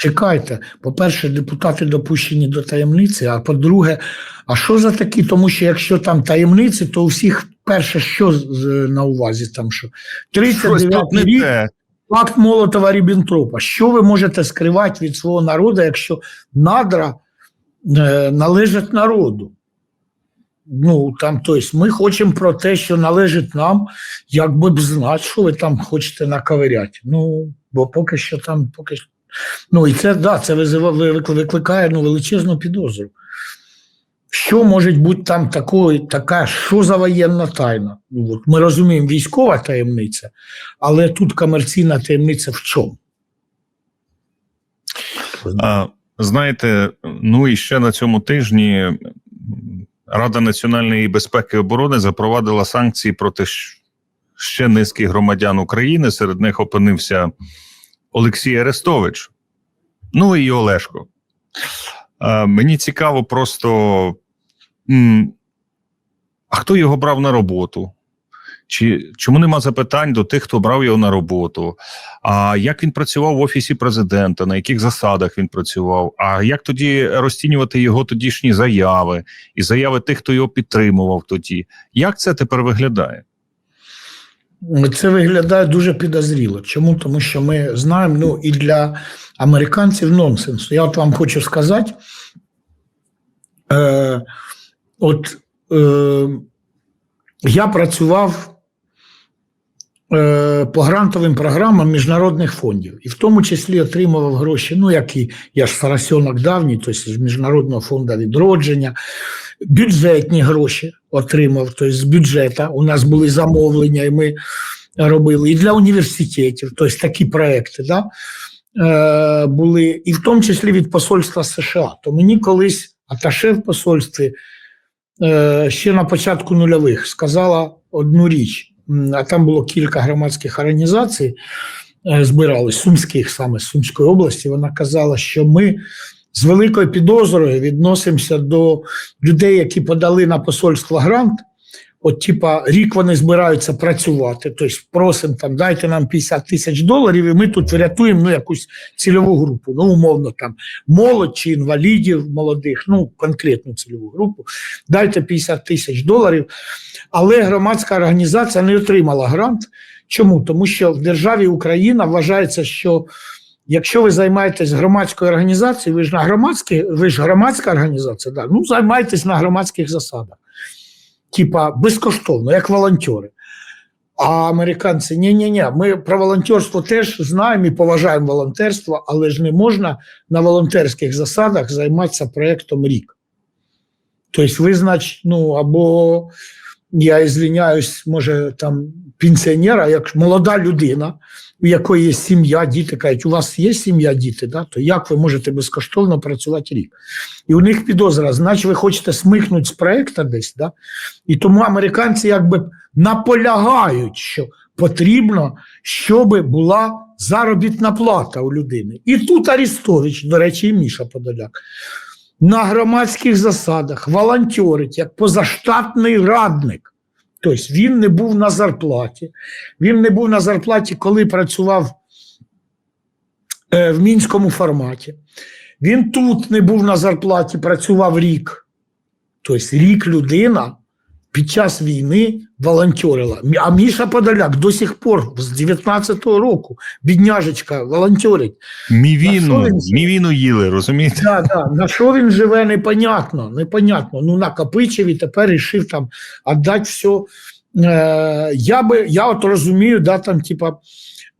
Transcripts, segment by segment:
Чекайте, по-перше, депутати допущені до таємниці, а по-друге, а що за такі? Тому що якщо там таємниці, то у всіх перше, що на увазі там що? 39 тут рік, факт Молотова Ріббентропа. Що ви можете скривати від свого народу, якщо надра е, належать народу? Ну, там, тобто, ми хочемо про те, що належить нам, якби б знати, що ви там хочете наковиряти. Ну, бо поки що там, поки що. Ну, і це, да, це викликає ну, величезну підозру. Що може бути там такої, така, що за воєнна тайна? Ну, ми розуміємо, військова таємниця, але тут комерційна таємниця в чому? А, знаєте, ну і ще на цьому тижні Рада національної безпеки і оборони запровадила санкції проти ще низки громадян України. Серед них опинився Олексій Арестович, ну і Олешко. Мені цікаво просто, а хто його брав на роботу? Чи чому нема запитань до тих, хто брав його на роботу? А як він працював в офісі президента, на яких засадах він працював? А як тоді розцінювати його тодішні заяви і заяви тих, хто його підтримував тоді? Як це тепер виглядає? Це виглядає дуже підозріло. Чому? Тому що ми знаємо, ну і для американців нонсенс. Я от вам хочу сказати, е, от е, я працював по грантовим програмам міжнародних фондів, і в тому числі отримував гроші. Ну, як і я ж фарасьонок давній, тобто з Міжнародного фонду відродження, бюджетні гроші отримав, тобто з бюджету. У нас були замовлення, і ми робили і для університетів, тобто такі проекти. Да? Е, були, і в тому числі від посольства США. То мені колись аташе в посольстві е, ще на початку нульових сказала одну річ, а там було кілька громадських організацій, е, збирались Сумських саме з Сумської області. Вона казала, що ми з великою підозрою відносимося до людей, які подали на посольство грант. От, типа, рік вони збираються працювати, тобто просимо там, дайте нам 50 тисяч доларів, і ми тут врятуємо ну, якусь цільову групу, ну, умовно, там, молодь чи інвалідів молодих, ну, конкретну цільову групу, дайте 50 тисяч доларів. Але громадська організація не отримала грант. Чому? Тому що в державі Україна вважається, що якщо ви займаєтесь громадською організацією, ви ж на громадській, ви ж громадська організація, да, ну займайтесь на громадських засадах. Типа безкоштовно, як волонтери. А американці ні ні ні ми про волонтерство теж знаємо і поважаємо волонтерство, але ж не можна на волонтерських засадах займатися проєктом рік. Тобто, ви, значить, ну або я звиняюсь, може, там пенсіонера, як молода людина, у якої є сім'я, діти кажуть, у вас є сім'я, діти, да? то як ви можете безкоштовно працювати рік? І у них підозра, значить, ви хочете смикнути з проєкту десь, да? і тому американці якби наполягають, що потрібно, щоб була заробітна плата у людини. І тут Арістович, до речі, і Міша Подоляк, на громадських засадах волонтерить як позаштатний радник. Тобто він не був на зарплаті. Він не був на зарплаті, коли працював е, в мінському форматі. Він тут не був на зарплаті, працював рік. Тобто рік людина під час війни волонтерила. А Міша Подоляк до сих пор з 19-го року, бідняжечка, волонтерить. Мівіну, він- мівіну їли, розумієте? Да, да. На що він живе, непонятно. непонятно. Ну, накопичив і тепер рішив там віддати все. Е, я, би, я от розумію, да, там, типа,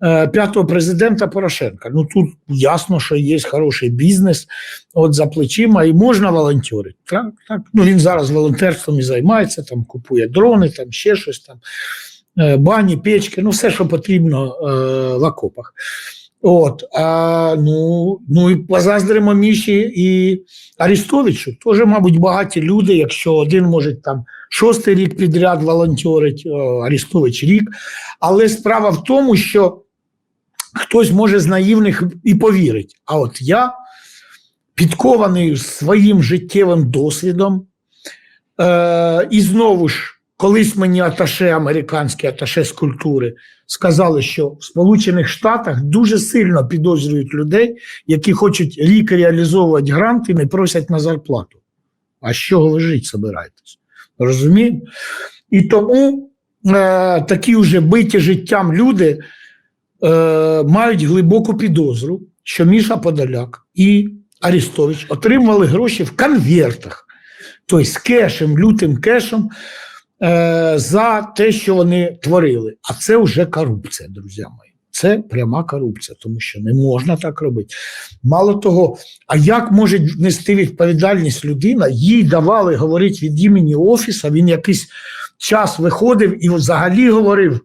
е, п'ятого президента Порошенка. Ну тут ясно, що є хороший бізнес от за плечима, і можна волонтерити. Так, так. Ну, він зараз волонтерством і займається, там купує дрони, там ще щось там, е, бані, печки, ну все, що потрібно е, в окопах. От, а, ну, ну і позаздримо Міші і Арістовичу. Теж, мабуть, багаті люди, якщо один може там шостий рік підряд волонтерить, Арістович рік. Але справа в тому, що хтось може з наївних і повірить. А от я, підкований своїм життєвим досвідом, е, і знову ж колись мені аташе, американський аташе з культури, сказали, що в Сполучених Штатах дуже сильно підозрюють людей, які хочуть рік реалізовувати гранти, не просять на зарплату. А з чого ви жити собираєтесь? Розумієте? І тому е, такі вже биті життям люди е, мають глибоку підозру, що Міша Подоляк і Арістович отримували гроші в конвертах, тобто з кешем, лютим кешем е, за те, що вони творили. А це вже корупція, друзі мої. Це пряма корупція, тому що не можна так робити. Мало того, а як може нести відповідальність людина? Їй давали говорити від імені офісу, він якийсь час виходив і взагалі говорив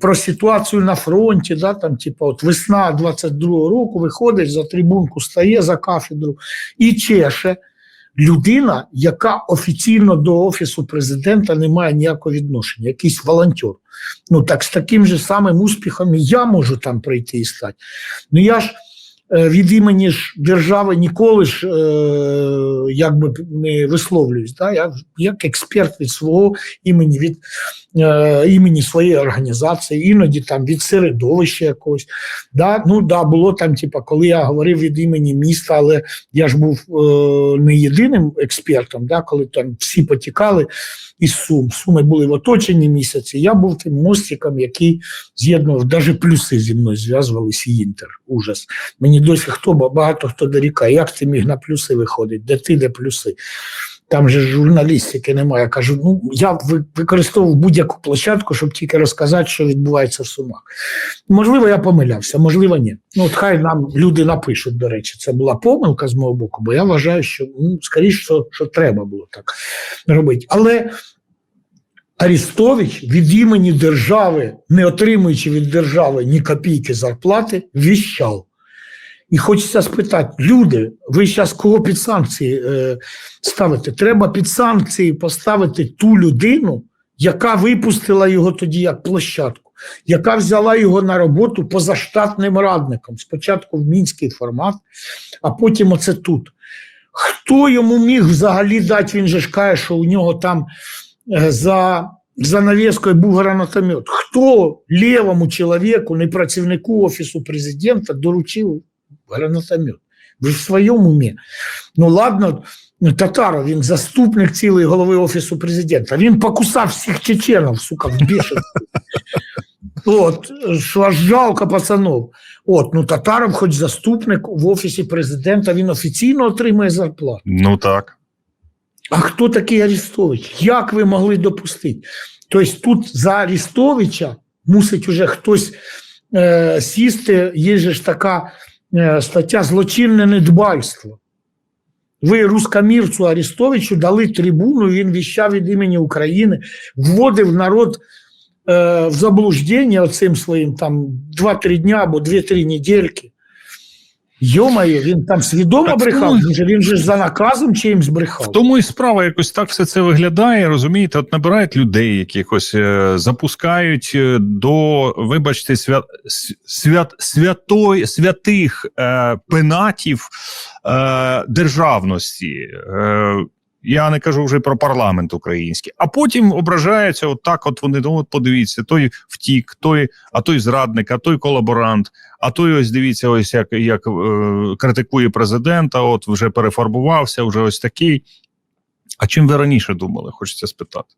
про ситуацію на фронті, да, там, типу, от весна 22-го року виходить за трибунку, стає за кафедру і чеше людина, яка офіційно до офісу президента не має ніякого відношення, якийсь волонтер. Ну так з таким же самим успіхом я можу там прийти і стати. Ну я ж е, від імені ж держави ніколи ж е, якби не висловлююсь. Да? Я як експерт від свого імені, від імені своєї організації, іноді там від середовища якогось. Да? Ну да, було там, типа, коли я говорив від імені міста, але я ж був е, не єдиним експертом, да? коли там всі потікали із Сум. Суми були в оточенні місяці. Я був тим мостиком, який з'єднував навіть плюси зі мною зв'язувалися і інтер. Ужас. Мені досі хто багато хто дорікає, як ти міг на плюси виходити, де ти, де плюси. Там же журналістики немає. Я кажу, ну я використовував будь-яку площадку, щоб тільки розказати, що відбувається в Сумах. Можливо, я помилявся, можливо, ні. Ну, от хай нам люди напишуть, до речі, це була помилка з мого боку, бо я вважаю, що ну, скоріше, що, що треба було так робити. Але Арістович від імені держави, не отримуючи від держави ні копійки зарплати, віщав. І хочеться спитати, люди, ви зараз кого під санкції е, ставите? Треба під санкції поставити ту людину, яка випустила його тоді як площадку, яка взяла його на роботу позаштатним радником. Спочатку в мінський формат, а потім оце тут. Хто йому міг взагалі дати? Він же ж каже, що у нього там е, за занавіскою був гранатомет. Хто лівому чоловіку, не працівнику Офісу президента, доручив гранатомет? Ви в своєму умі? Ну ладно, Татаров, він заступник цілої голови Офісу президента. Він покусав всіх чеченів, сука, в. От, що аж жалко пацанов. От, ну Татаров, хоч заступник в Офісі президента, він офіційно отримує зарплату. Ну так. А хто такий Арістович? Як ви могли допустити? Тобто тут за Арістовича мусить уже хтось е, сісти, є ж така стаття злочинне недбальство. Ви рускомірцю Арістовичу дали трибуну, він віщав від імені України, вводив народ е, в заблуждення оцим своїм там 2-3 дня або 2-3 недельки. Йомаю, він там свідомо Так, брехав, тому... він же, він же за наказом чимсь брехав. В тому і справа якось так все це виглядає. Розумієте, от набирають людей, якихось е, запускають е, до, вибачте, свят, свят, святой, святих е, пенатів е, державності. Е, я не кажу вже про парламент український, а потім ображаються. От так, от вони ну, от подивіться, той втік, той, а той зрадник, а той колаборант. А той ось дивіться, ось як, як е, критикує президента, от вже перефарбувався, вже ось такий. А чим ви раніше думали? Хочеться спитати.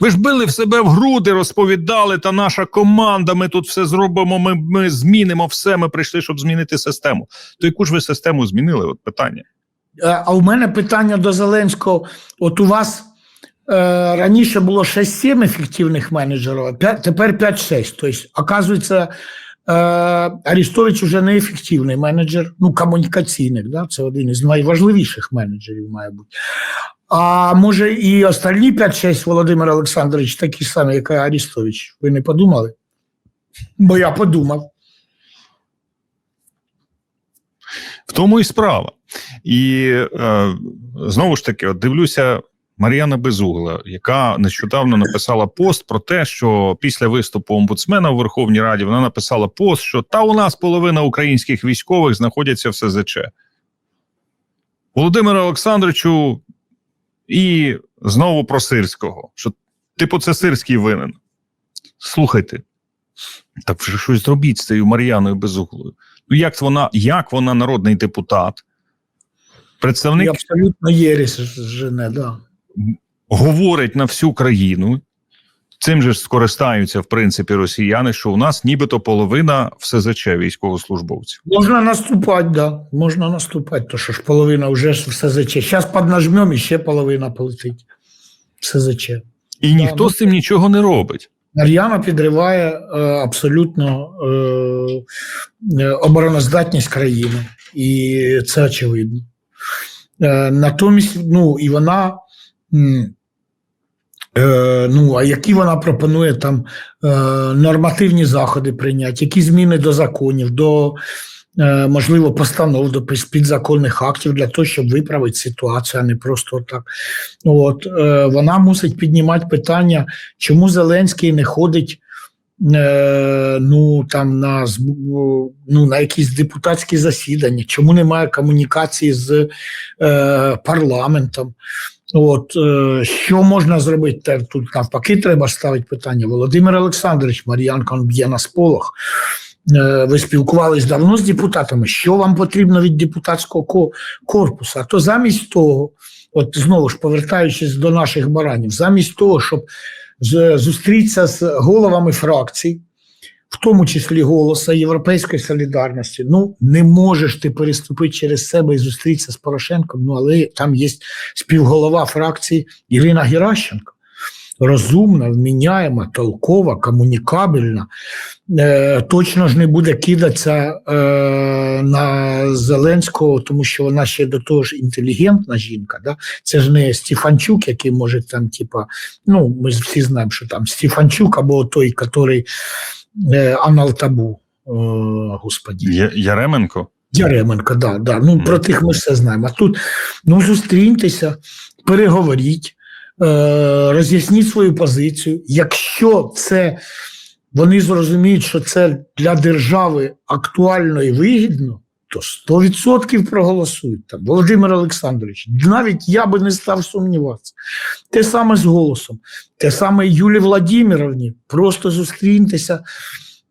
Ви ж били в себе в груди, розповідали, та наша команда, ми тут все зробимо, ми, ми змінимо все, ми прийшли, щоб змінити систему. То яку ж ви систему змінили? От питання. Е, А у мене питання до Зеленського. От у вас е, раніше було 6-7 ефективних менеджерів, а п'ять- тепер 5-6. Тобто, оказується, е, Арістович вже не ефективний менеджер, ну, комунікаційник, да? це один із найважливіших менеджерів, має бути. А може і остальні 5-6 Володимир Олександрович такі самі, як Арістович. Ви не подумали? Бо я подумав. В тому і справа. І е, знову ж таки, от дивлюся. Мар'яна Безугла, яка нещодавно написала пост про те, що після виступу омбудсмена у Верховній Раді вона написала пост, що та у нас половина українських військових знаходяться в СЗЧ. Володимиру Олександровичу і знову про Сирського, що Типу, це сирський винен. Слухайте, так вже щось зробіть з цією Мар'яною Безуглою. Як вона, як вона народний депутат, представник І абсолютно єресь жене, да. говорить на всю країну. Цим же скористаються, в принципі, росіяни, що у нас нібито половина СЗЧ військовослужбовців. Можна наступати, да. Можна наступати, то що ж половина вже в СЗЧ. Зараз піднажмем і ще половина полетить в СЗЧ. І ніхто ну, з цим нічого не робить. Мар'яна підриває е, абсолютно е, е, обороноздатність країни, і це очевидно. Е, натомість, ну і вона. Е, ну, а які вона пропонує там е, нормативні заходи прийняти, які зміни до законів, до можливо постанов, до підзаконних актів для того, щоб виправити ситуацію, а не просто так. От е, вона мусить піднімати питання, чому Зеленський не ходить. е, Ну там на ну, на якісь депутатські засідання, чому немає комунікації з е, парламентом? От е, що можна зробити? Тут навпаки треба ставити питання. Володимир Олександрович Мар'янко б'є на сполох. Е, Ви спілкувались давно з депутатами. Що вам потрібно від депутатського корпусу? То замість того, от знову ж повертаючись до наших баранів, замість того, щоб зустрітися з головами фракцій, в тому числі голоса Європейської солідарності, ну не можеш ти переступити через себе і зустрітися з Порошенком. Ну але там є співголова фракції Ірина Геращенко. Розумна, вміняєма, толкова, комунікабельна. Е, точно ж не буде кидатися е, на Зеленського, тому що вона ще до того ж інтелігентна жінка. Да? Це ж не Стефанчук, який може там, типа, ну, ми всі знаємо, що там Стефанчук або той, який е, анал табу, е, господі. Я- Яременко. Яременко, да, да. Ну, про тих ми все знаємо. А тут ну, зустріньтеся, переговоріть, роз'ясніть свою позицію. Якщо це вони зрозуміють, що це для держави актуально і вигідно, то 100% проголосують там. Володимир Олександрович, навіть я би не став сумніватися. Те саме з голосом, те саме Юлі Владимировні. Просто зустріньтеся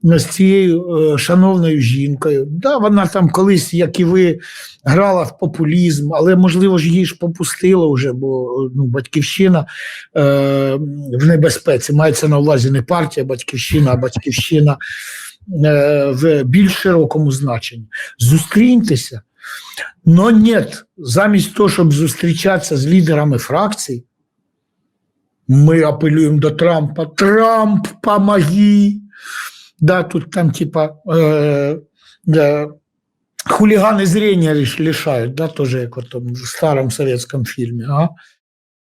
з цією е, шановною жінкою. Да, вона там колись, як і ви, грала в популізм, але можливо ж її ж попустило вже, бо ну, батьківщина е, в небезпеці. Мається на увазі не партія батьківщина, а батьківщина е, в більш широкому значенні. Зустріньтеся. Но ні, замість того, щоб зустрічатися з лідерами фракцій, ми апелюємо до Трампа. Трамп, помоги! Да, тут там типа э, да, хулиганы зрения лишают, да, тоже как в старом советском фильме. А?